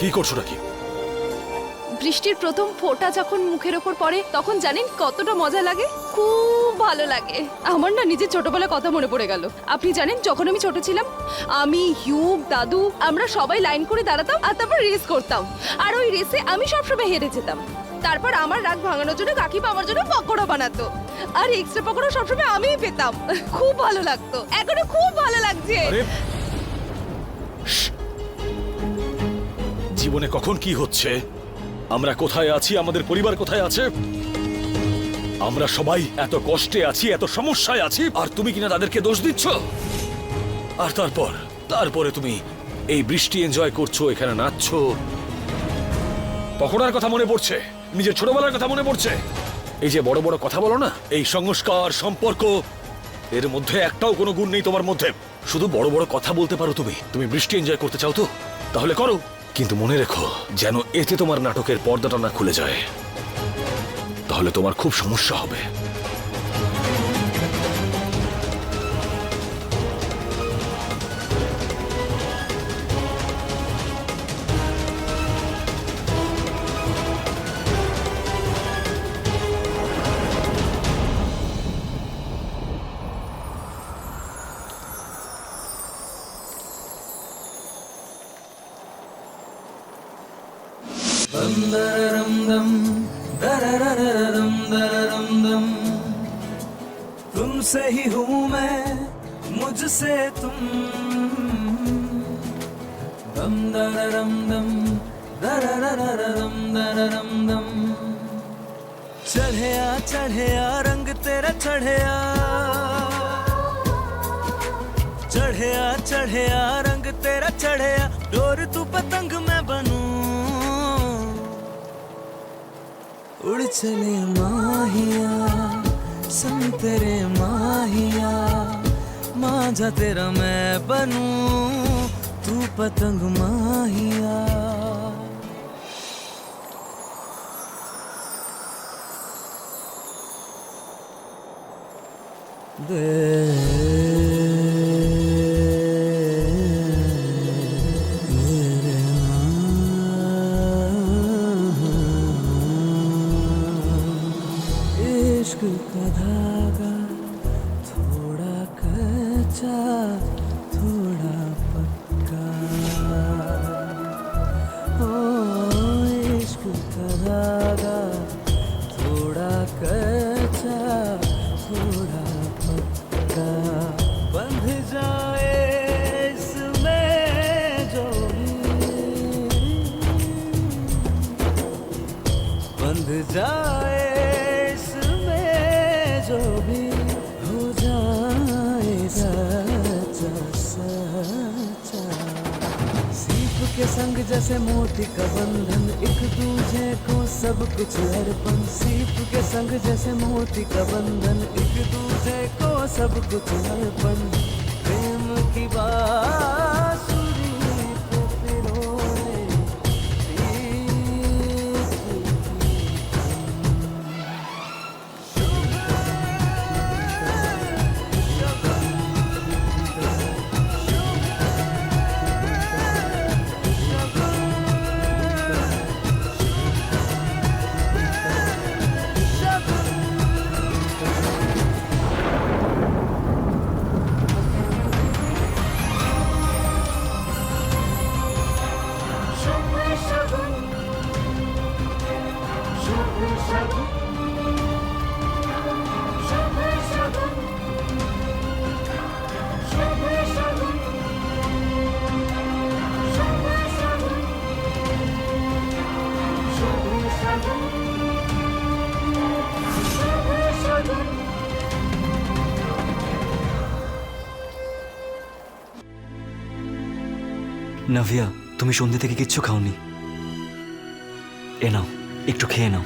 কি করছ নাকি? বৃষ্টির প্রথম ফোঁটা যখন মুখের ওপর পড়ে তখন জানেন কতটা মজা লাগে? খুব ভালো লাগে। আমার না নিজের ছোটবেলার কথা মনে পড়ে গেল। আপনি জানেন যখন আমি ছোট ছিলাম আমি হিউব দাদু আমরা সবাই লাইন করে দাঁড়াতাম আর তারপর রেস করতাম। আর ওই রেসে আমি সবসময় হেরে যেতাম। তারপর আমার রাগ ভাঙানোর জন্য কাকিমা আমার জন্য পকোড়া বানাতো। আর এক্সট্রা পকোড়া সবসময় আমিই পেতাম। খুব ভালো লাগতো। এখনও খুব ভালো লাগছে। জীবনে কখন কি হচ্ছে? আমরা কোথায় আছি? আমাদের পরিবার কোথায় আছে? আমরা সবাই এত কষ্টে আছি, এত সমস্যায় আছি, আর তুমি কিনা তাদেরকে দোষ দিচ্ছ? আর তারপর? তারপরে তুমি এই বৃষ্টি এনজয় করছ, এখানে নাচছো। পকোড়ার কথা মনে পড়ছে? নিজের ছোটবেলার কথা মনে পড়ছে? এই যে বড় বড় কথা বলো না, এই সংস্কার, সম্পর্ক, এর মধ্যে একটাও কোনো গুণ নেই তোমার মধ্যে। শুধু বড় বড় কথা বলতে পারো তুমি। তুমি বৃষ্টি এনজয় করতে চাও তো? তাহলে করো। কিন্তু মনে রেখো, যেন এতে তোমার নাটকের পর্দাটা না খুলে যায়। তাহলে তোমার খুব সমস্যা হবে। तुमसे ही हूँ मैं, मुझसे तुम। दम दररम दम दररररम दररम दम चढ़या चढ़या, रंग तेरा चढ़या। चढ़या चढ़या, रंग तेरा चढ़या। डोर तू पतंग मैं बनूं। उड़ चले माहिया संग तेरे माहिया मांझा तेरा मैं बनूं तू पतंग माहिया। इश्क धागा थोड़ा कच्चा, थोड़ा पक्का। बंध जाए इसमें जो भी। बंध जाए इसमें जो भी। हो सीप के संग जैसे मोती का बंधन, एक दूजे को सब कुछ अर्पण सीप के संग जैसे मोती का बंधन, एक दूजे को सब कुछ अर्पण নাভিয়া তুমি সন্ধ্যে থেকে কিচ্ছু খাওনি। এ নাও একটু খেয়ে নাও।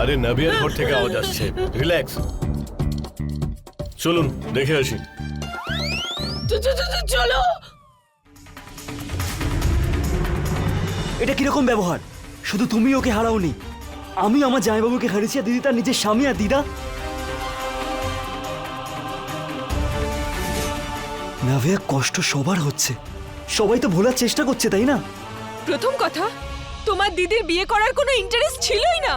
আরে নাবিয়ার ঘর থেকে আওয়াজ আসছে। রিল্যাক্স চলুন দেখে আসি। চলো। এটা কীরকম ব্যবহার? শুধু তুমি ওকে হারাওনি। আমি আমার জামাইবাবুকে হারিয়েছি আর দিদি তার নিজের স্বামী আর দিদা। নাভিয়া কষ্ট সবার হচ্ছে। সবাই তো ভোলার চেষ্টা করছে তাই না? প্রথম কথা তোমার দিদির বিয়ে করার কোনো ইন্টারেস্ট ছিলই না।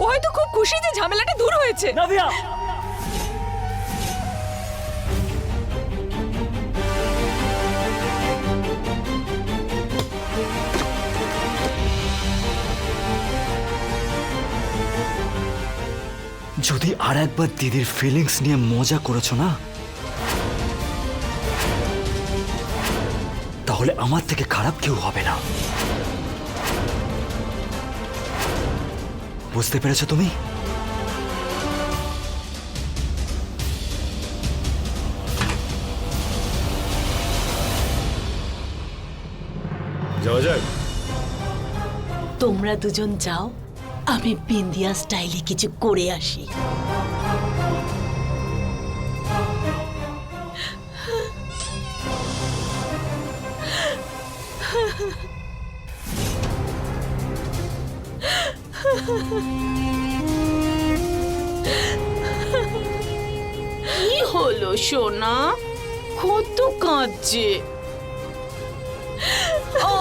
ও হয়তো খুব খুশি যে ঝামেলাটা দূর হয়েছে। নাভিয়া যদি আর একবার দিদির ফিলিংস নিয়ে মজা করেছ না তাহলে আমার থেকে খারাপ কেউ হবে না। বুঝতে পেরেছ তুমি? যাওয়া যাক। তোমরা দুজন যাও। আমি বিন্দিয়া স্টাইলে কিছু করে আসি। কি হলো, সোনা? কত কাঁদছে। ও!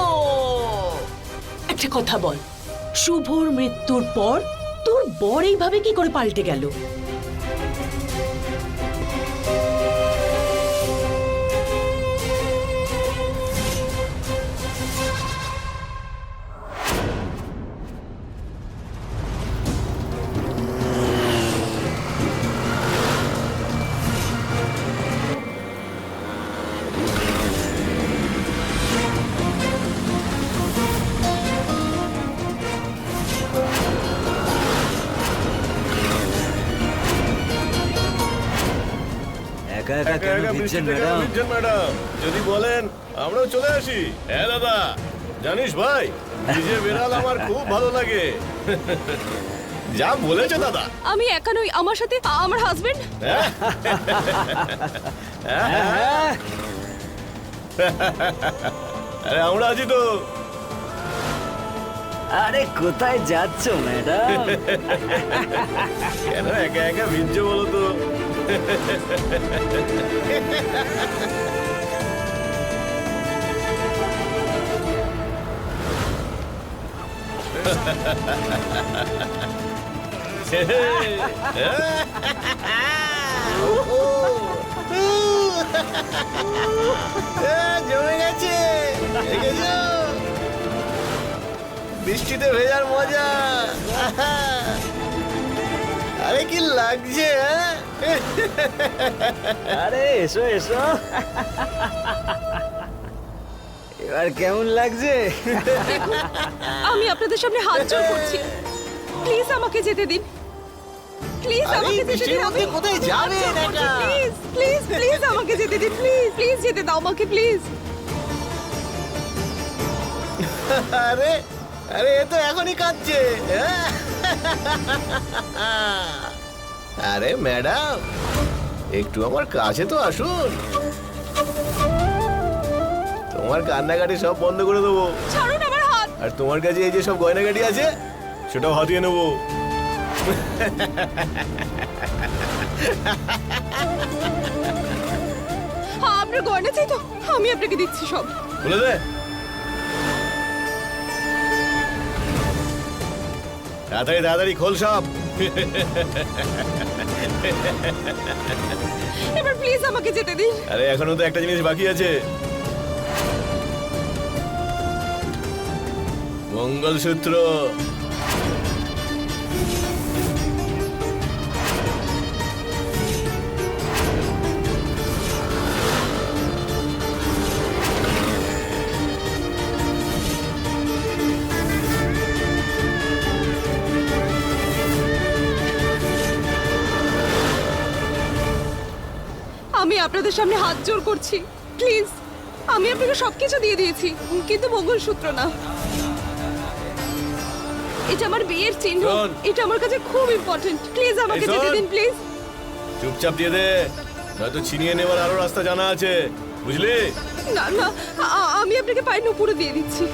একটা কথা বল। শুভর মৃত্যুর পর তোর বর এইভাবে কি করে পাল্টে গেল? ম্যাডাম। যদি বলেন আমরাও চলে আসি। হ্যাঁ দাদা জানিস ভাই নিজে বেড়াল আমার খুব ভালো লাগে। যা বলেছে দাদা। আমি একা নই আমার সাথে আমার হাজবেন্ড আরে আমরা আছি তো। আরে কোথায় যাচ্ছ ম্যাডাম? কেন একা একা ভিজছে বলো তো? জমে গেছে বৃষ্টিতে ভেজার মজা। আরে কি লাগছে হ্যাঁ? আরে এসো এসো। এবার কেমন লাগছে? আমি আপনাদের সামনে হাত জোর করছি। প্লিজ আমাকে যেতে দিন। প্লিজ আরে, আমাকে যেতে দিন। মধ্যে কোথায় একা? প্লিজ প্লিজ প্লিজ আমাকে যেতে দিন। প্লিজ প্লিজ যেতে দাও আমাকে প্লিজ আরে আরে এ তো এখনই কাঁদছে। হ্যাঁ? আরে ম্যাডাম একটু আমার কাছে তো আসুন। তোমার কান্নাকাটি সব বন্ধ করে দেবো। ছাড়ুন আমার হাত। আর তোমার কাছে এই যে সব গয়নাগাটি আছে সেটাও হাতিয়ে নেব। হ্যাঁ আপনার গয়না চাই তো। আমি আপনাকে দিচ্ছি সব। খুলে দে। তাড়াতাড়ি তাড়াতাড়ি খোল সব। এবার প্লিজ আমাকে যেতে দিন। আরে এখনও তো একটা জিনিস বাকি আছে। মঙ্গলসূত্র। আপনাদের সামনে হাত জোর করছি। প্লিজ আমি আপনাকে সবকিছু দিয়ে দিয়েছি কিন্তু মঙ্গলসূত্র না। এটা আমার বিয়ের চিহ্ন শোন। এটা আমার কাছে খুব ইম্পর্টেন্ট প্লিজ আমাকে এই যেতে দিন প্লিজ। চুপচাপ দিয়ে দে। নয়তো ছিনিয়ে নেওয়ার আরও রাস্তা জানা আছে। বুঝলি? না না আ- আমি আপনাকে পায়ের নুপুরে দিয়ে দিচ্ছি।